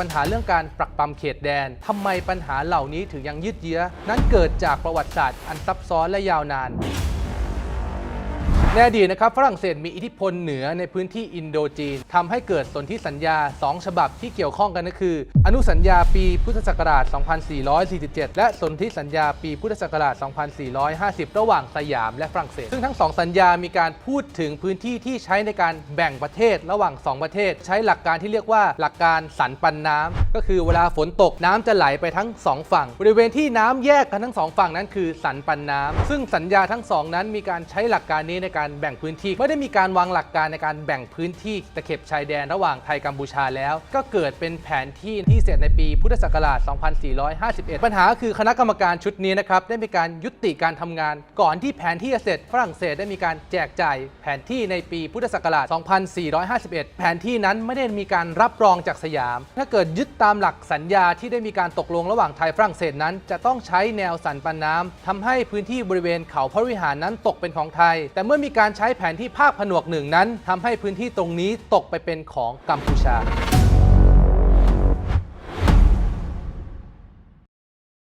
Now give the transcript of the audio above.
ปัญหาเรื่องการปรักปรำเขตแดนทำไมปัญหาเหล่านี้ถึงยังยืดเยื้อ นั้นเกิดจากประวัติศาสตร์อันซับซ้อนและยาวนาน ในอดีนะครับฝรั่งเศสมีอิทธิพลเหนือในพื้นที่อินโดจีนทำให้เกิดสนธิสัญญา 2 ฉบับที่เกี่ยวข้องกันก็คือ อนุสัญญาปีพุทธศักราช 2447 และสนธิสัญญาปีพุทธศักราช 2450 ระหว่างสยามและฝรั่งเศส ซึ่งทั้งสองสัญญามีการพูดถึงพื้นที่ที่ใช้ในการแบ่งประเทศระหว่าง 2 ประเทศ ใช้หลักการที่เรียกว่าหลักการสันปันน้ำก็คือเวลาฝนตกน้ำจะไหลไปทั้งสองฝั่ง บริเวณที่น้ำแยกกันทั้งสองฝั่งนั้นคือสันปันน้ำซึ่งสัญญาทั้งสองนั้นมีการใช้หลักการนี้ในการแบ่งพื้นที่ไม่ได้มีการวางหลักการในการแบ่งพื้นที่ตะเข็บชายแดนระหว่างไทยกัมพูชาแล้ว ก็เกิดเป็นแผนที่ที่เสร็จในปีพุทธศักราช 2451 ปัญหาคือคณะกรรมการชุดนี้นะครับได้มีการยุติการทำงาน ก่อนที่แผนที่จะเสร็จฝรั่งเศสได้มีการแจกจ่ายแผนที่ในปีพุทธศักราช 2451 แผนที่นั้นไม่ได้มีการรับรองจากสยาม ถ้าเกิดยึดตามหลักสัญญาที่ได้มีการตกลงระหว่างไทยฝรั่งเศสนั้น จะต้องใช้แนวสันปันน้ำทำให้พื้นที่บริเวณเขาพระวิหารนั้นตกเป็นของไทย แต่เมื่อมีการใช้แผนที่ภาคผนวกหนึ่งนั้นทำให้พื้นที่ตรงนี้ตกไปเป็นของกัมพูชา